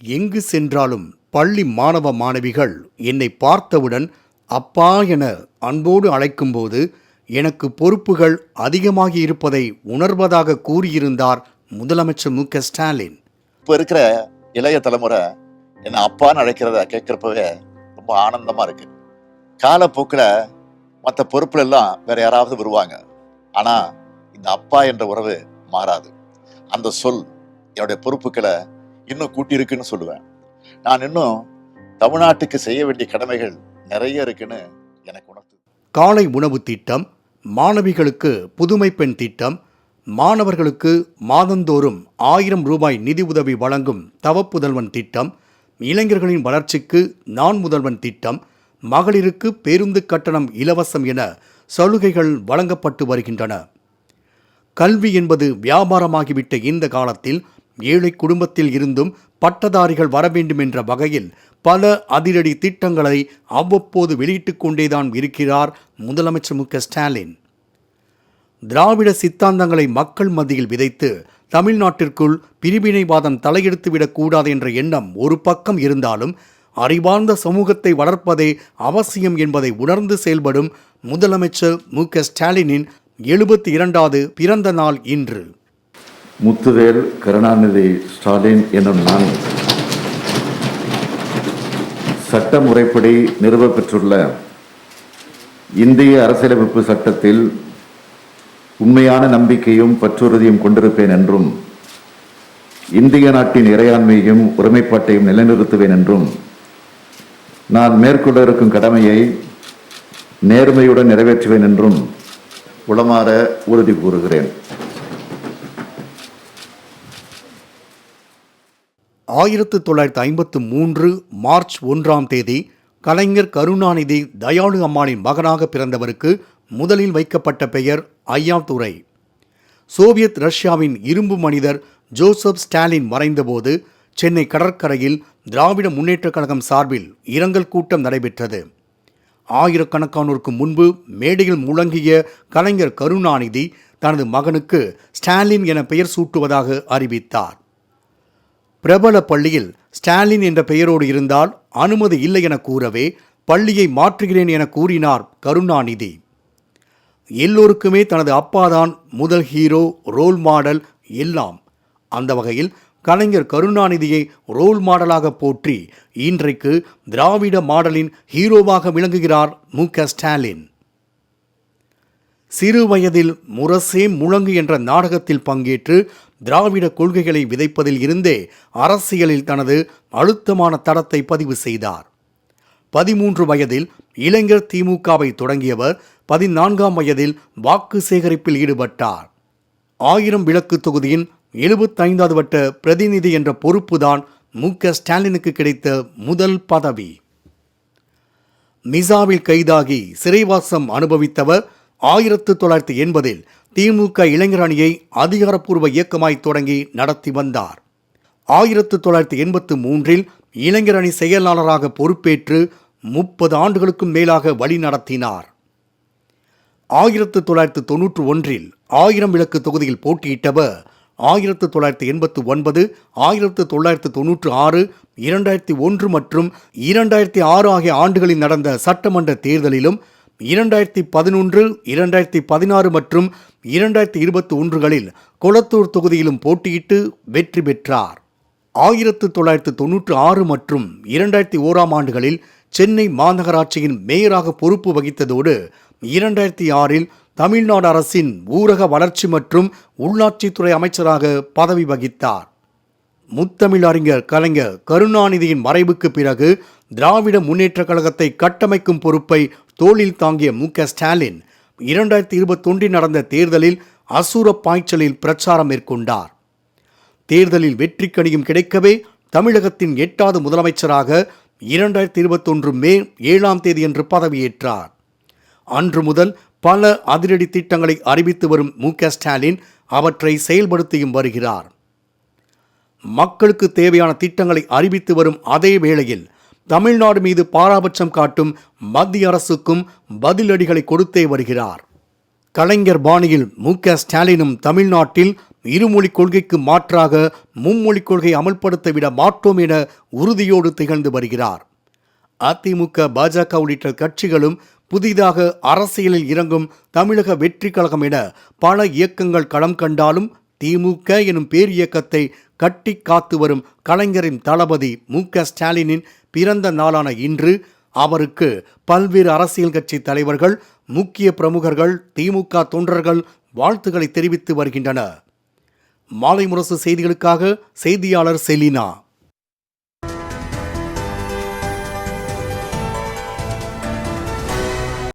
எங்கு சென்றாலும் பள்ளி மாணவ மாணவிகள் என்னை பார்த்தவுடன் அப்பா என அன்போடு அழைக்கும்போது எனக்கு பொறுப்புகள் அதிகமாகி இருப்பதை உணர்வதாக கூறியிருந்தார் முதலமைச்சர் மு க ஸ்டாலின். இப்போ இருக்கிற இளைய தலைமுறை என்னை அப்பான்னு அழைக்கிறத கேட்குறப்பவே ரொம்ப ஆனந்தமாக இருக்கு. காலப்போக்கில் மற்ற பொறுப்புல எல்லாம் வேற யாராவது வருவாங்க. ஆனால் இந்த அப்பா என்ற உறவு மாறாது. அந்த சொல் என்னுடைய பொறுப்புகளை இன்னும் கூட்டியிருக்குன்னு சொல்லுவேன். நான் இன்னும் தமிழ்நாட்டுக்கு செய்ய வேண்டிய கடமைகள் நிறைய இருக்குன்னு எனக்கு உணர்த்து காலை உணவு திட்டம் மாணவிகளுக்கு புதுமை பெண் திட்டம் மாணவர்களுக்கு மாதந்தோறும் ஆயிரம் ரூபாய் நிதி உதவி வழங்கும் தவப்புதல்வன் திட்டம் இளைஞர்களின் வளர்ச்சிக்கு நான் முதல்வன் திட்டம் மகளிருக்கு பேருந்து கட்டணம் இலவசம் என சலுகைகள் வழங்கப்பட்டு வருகின்றன. கல்வி என்பது வியாபாரமாகிவிட்ட இந்த காலத்தில் ஏழை குடும்பத்தில் இருந்தும் பட்டதாரிகள் வர வேண்டும் என்ற வகையில் பல அதிரடி திட்டங்களை அவ்வப்போது வெளியிட்டுக் கொண்டேதான் இருக்கிறார் முதலமைச்சர் மு ஸ்டாலின். திராவிட சித்தாந்தங்களை மக்கள் மத்தியில் விதைத்து தமிழ்நாட்டிற்குள் பிரிவினைவாதம் தலையெடுத்துவிடக்கூடாது என்ற எண்ணம் ஒரு பக்கம் இருந்தாலும் அறிவார்ந்த சமூகத்தை வளர்ப்பதே அவசியம் என்பதை உணர்ந்து செயல்படும் முதலமைச்சர் மு க ஸ்டாலினின் எழுபத்தி இரண்டாவது பிறந்த நாள் இன்று. முத்துவேல் கருணாநிதி ஸ்டாலின் என்னும் நான் சட்ட முறைப்படி நிறுவப்பெற்றுள்ள இந்திய அரசியலமைப்பு சட்டத்தில் உண்மையான நம்பிக்கையும் பற்றுறுதியும் கொண்டிருப்பேன் என்றும் இந்திய நாட்டின் இறையாண்மையையும் ஒருமைப்பாட்டையும் நிலைநிறுத்துவேன் என்றும் நான் மேற்கொள்ள இருக்கும் கடமையை நேர்மையுடன் நிறைவேற்றுவேன் என்றும் உளமாற உறுதி கூறுகிறேன். ஆயிரத்து தொள்ளாயிரத்து ஐம்பத்து மூன்று மார்ச் ஒன்றாம் தேதி கலைஞர் கருணாநிதி தயாளு அம்மானின் மகனாக பிறந்தவருக்கு முதலில் வைக்கப்பட்ட பெயர் ஐயாத்துரை சோவியத் ரஷ்யாவின் இரும்பு மனிதர் ஜோசப் ஸ்டாலின் மறைந்தபோது சென்னை கடற்கரையில் திராவிட முன்னேற்றக் கழகம் சார்பில் இரங்கல் கூட்டம் நடைபெற்றது. ஆயிரக்கணக்கானோருக்கு முன்பு மேடையில் முழங்கிய கலைஞர் கருணாநிதி தனது மகனுக்கு ஸ்டாலின் என பெயர் சூட்டுவதாக அறிவித்தார். பிரபல பள்ளியில் ஸ்டாலின் என்ற பெயரோடு இருந்தால் அனுமதி இல்லை என கூறவே பள்ளியை மாற்றுகிறேன் என கூறினார் கருணாநிதி. எல்லோருக்குமே தனது அப்பாதான் முதல் ஹீரோ ரோல் மாடல் எல்லாம். அந்த வகையில் கலைஞர் கருணாநிதியை ரோல் மாடலாக போற்றி இன்றைக்கு திராவிட மாடலின் ஹீரோவாக விளங்குகிறார் மு. க. ஸ்டாலின். சிறு வயதில் முரசே முழங்கு என்ற நாடகத்தில் பங்கேற்று திராவிட கொள்கைகளை விதைப்பதில் இருந்தே அரசியலில் தனது அழுத்தமான தடத்தை பதிவு செய்தார். பதிமூன்று வயதில் இளைஞர் திமுகவை தொடங்கியவர் பதினான்காம் வயதில் வாக்கு சேகரிப்பில் ஈடுபட்டார். ஆயிரம் விளக்கு தொகுதியின் எழுபத்தைந்தாவது வட்ட பிரதிநிதி என்ற பொறுப்புதான் மு. க. ஸ்டாலினுக்கு கிடைத்த முதல் பதவி. மிசாவில் கைதாகி சிறைவாசம் அனுபவித்தவர் ஆயிரத்து தொள்ளாயிரத்தி எண்பதில் திமுக இளைஞர் அணியை அதிகாரப்பூர்வ இயக்கமாய் தொடங்கி நடத்தி வந்தார். ஆயிரத்து தொள்ளாயிரத்தி எண்பத்து மூன்றில் இளைஞர் அணி செயலாளராக பொறுப்பேற்று முப்பது ஆண்டுகளுக்கும் மேலாக வழி நடத்தினார். ஆயிரத்து தொள்ளாயிரத்து தொன்னூற்று ஒன்றில் ஆயிரம் விளக்கு தொகுதியில் போட்டியிட்டவர் ஆயிரத்து தொள்ளாயிரத்து எண்பத்து ஒன்பது ஆயிரத்து தொள்ளாயிரத்து தொன்னூற்று ஆறு இரண்டாயிரத்தி ஒன்று மற்றும் இரண்டாயிரத்தி ஆறு ஆகிய ஆண்டுகளில் நடந்த சட்டமன்ற தேர்தலிலும் இரண்டாயிரத்தி பதினொன்று இரண்டாயிரத்தி பதினாறு மற்றும் இரண்டாயிரத்தி இருபத்தி ஒன்றுகளில் கொளத்தூர் தொகுதியிலும் போட்டியிட்டு வெற்றி பெற்றார். ஆயிரத்து தொள்ளாயிரத்து தொன்னூற்று ஆறு மற்றும் இரண்டாயிரத்தி ஓராம் ஆண்டுகளில் சென்னை மாநகராட்சியின் மேயராக பொறுப்பு வகித்ததோடு இரண்டாயிரத்தி ஆறில் தமிழ்நாடு அரசின் ஊரக வளர்ச்சி மற்றும் உள்ளாட்சித்துறை அமைச்சராக பதவி வகித்தார். முத்தமிழ் அறிஞர் கலைஞர் கருணாநிதியின் மறைவுக்கு பிறகு திராவிட முன்னேற்றக் கழகத்தை கட்டமைக்கும் பொறுப்பை தோளில் தாங்கிய மு க ஸ்டாலின் இரண்டாயிரத்தி இருபத்தொன்றில் நடந்த தேர்தலில் அசுர பாய்ச்சலில் பிரச்சாரம் மேற்கொண்டார். தேர்தலில் வெற்றி கணியும் கிடைக்கவே தமிழகத்தின் எட்டாவது முதலமைச்சராக இரண்டாயிரத்தி இருபத்தொன்று மே ஏழாம் தேதியன்று பதவியேற்றார். அன்று முதல் பல அதிரடி திட்டங்களை அறிவித்து வரும் மு க ஸ்டாலின் அவற்றை செயல்படுத்தியும் வருகிறார். மக்களுக்கு தேவையான திட்டங்களை அறிவித்து வரும் அதே வேளையில் தமிழ்நாடு மீது பாராபட்சம் காட்டும் மத்திய அரசுக்கும் பதிலடிகளை கொடுத்தே வருகிறார். கலைஞர் பாணியில் மு. க. ஸ்டாலினும் தமிழ்நாட்டில் இருமொழிக் கொள்கைக்கு மாற்றாக மும்மொழிக் கொள்கை அமல்படுத்த விட மாட்டோம் என உறுதியோடு திகழ்ந்து வருகிறார். அதிமுக பாஜக உள்ளிட்ட கட்சிகளும் புதிதாக அரசியலில் இறங்கும் தமிழக வெற்றி கழகம் என பல இயக்கங்கள் களம் கண்டாலும் திமுக எனும் பேர் இயக்கத்தை கட்டி காத்து வரும் கலைஞரின் தளபதி மு க ஸ்டாலினின் பிறந்த நாளான இன்று அவருக்கு பல்வேறு அரசியல் கட்சி தலைவர்கள் முக்கிய பிரமுகர்கள் திமுக தொண்டர்கள் வாழ்த்துக்களை தெரிவித்து வருகின்றனர். மாலை முரசு செய்திகளுக்காக செய்தியாளர் செலினா.